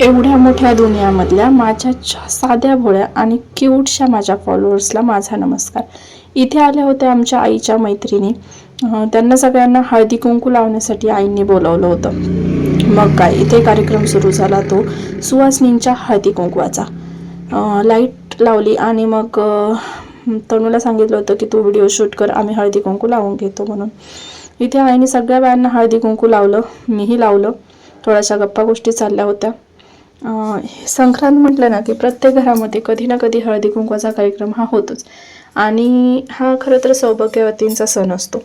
एवढ्या मोठ्या दुनियामधल्या माझ्या साध्या भोळ्या आणि क्यूटशा माझ्या फॉलोअर्सला माझा नमस्कार. इथे आल्या होत्या आमच्या आईच्या मैत्रिणी. त्यांना सगळ्यांना हळदी कुंकू लावण्यासाठी आईंनी बोलवलं होतं. मग काय इथे कार्यक्रम सुरू झाला तो सुवासनींच्या हळदी कुंकवाचा. लाइट लावली आणि मग अं, तनूला सांगितलं होतं की तू व्हिडिओ शूट कर आम्ही हळदी कुंकू लावून घेतो म्हणून. इथे आईने सगळ्या बायांना हळदी कुंकू लावलं मीही लावलं. थोड्याशा गप्पा गोष्टी चालल्या होत्या. संक्रांत म्हटलं ना की प्रत्येक घरामध्ये कधी ना कधी हळदी कुंकवाचा कार्यक्रम हा होतोच. आणि हा खरं तर सौभाग्यवतींचा सण असतो.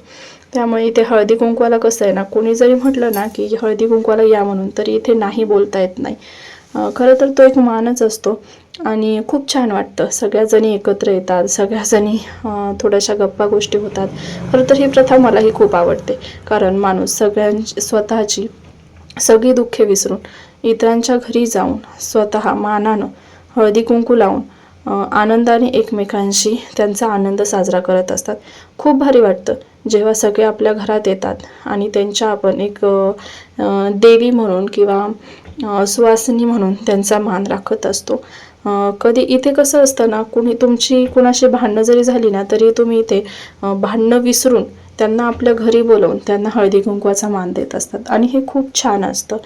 त्यामुळे इथे हळदी कुंकवाला कसं आहे ना कोणी जरी म्हटलं ना की हळदी कुंकवाला या म्हणून तरी इथे नाही बोलता येत नाही. खरं तर तो एक मानच असतो. आणि खूप छान वाटतं. सगळ्याजणी एकत्र येतात सगळ्याजणी थोड्याशा गप्पा गोष्टी होतात. खरं तर ही प्रथा मलाही खूप आवडते. कारण माणूस सगळ्यांची स्वतःची सगळी दुःखे विसरून इतरांच्या घरी जाऊन स्वतः मानानं हळदी कुंकू लावून आनंदाने एकमेकांशी त्यांचा आनंद साजरा करत असतात. खूप भारी वाटतं जेव्हा सगळे आपल्या घरात येतात आणि त्यांच्या आपण एक देवी म्हणून किंवा सुवासिनी म्हणून त्यांचा मान राखत असतो. कधी इथे कसं असतं ना कुणी तुमची कुणाशी भांडणं जरी झाली ना तरी तुम्ही इथे भांडणं विसरून त्यांना आपल्या घरी बोलवून त्यांना हळदी कुंकवाचा मान देत असतात. आणि हे खूप छान असतं.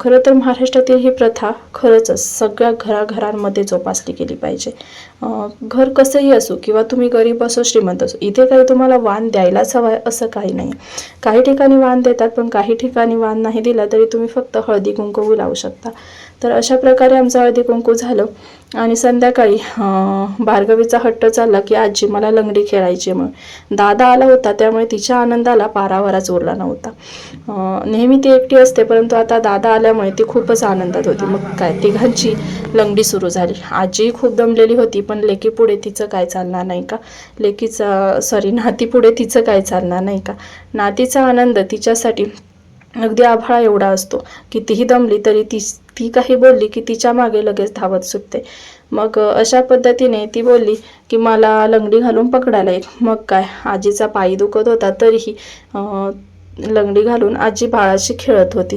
खरं तर महाराष्ट्रातील ही प्रथा खरंच सगळ्या घराघरांमध्ये जोपासली गेली पाहिजे. घर कसंही असो किंवा तुम्ही गरीब असो श्रीमंत असो इथे काही तुम्हाला वाण द्यायलाच हवं आहे असं काही नाही. काही ठिकाणी वाण देतात पण काही ठिकाणी वाण नाही दिला तरी तुम्ही फक्त हळदी कुंकू लावू शकता. तर अशा प्रकारे आमचं हळदी कुंकू झालं. आणि संध्याकाळी भार्गवीचा हट्ट चालला की आजी मला लंगडी खेळायची म्हणून. दादा आला होता त्यामुळे तिच्या आनंदाला पारावाराच उरला नव्हता. नेहमी ती एकटी असते परंतु आता दादा आल्यामुळे ती खूपच आनंदात होती. मग काय तिघांची लंगडी सुरू झाली. आजी खूप दमलेली होती पण लेकी पुढे तिचं काय चालणार नाही का? लेकीचं सॉरी नाती पुढे तिचं काय चालणार नाही का? नातीचा आनंद तिच्यासाठी अगदी आभाळा एवढा असतो. कितीही दमली तरी ती ती काही बोलली की तिच्यामागे लगेच धावत सुटते. मग अशा पद्धतीने ती बोलली की मला लंगडी घालून पकडायला एक मग काय? आजीचा पायी दुखत होता तरीही लंगडी घालून आजी बाळाशी खेळत होती.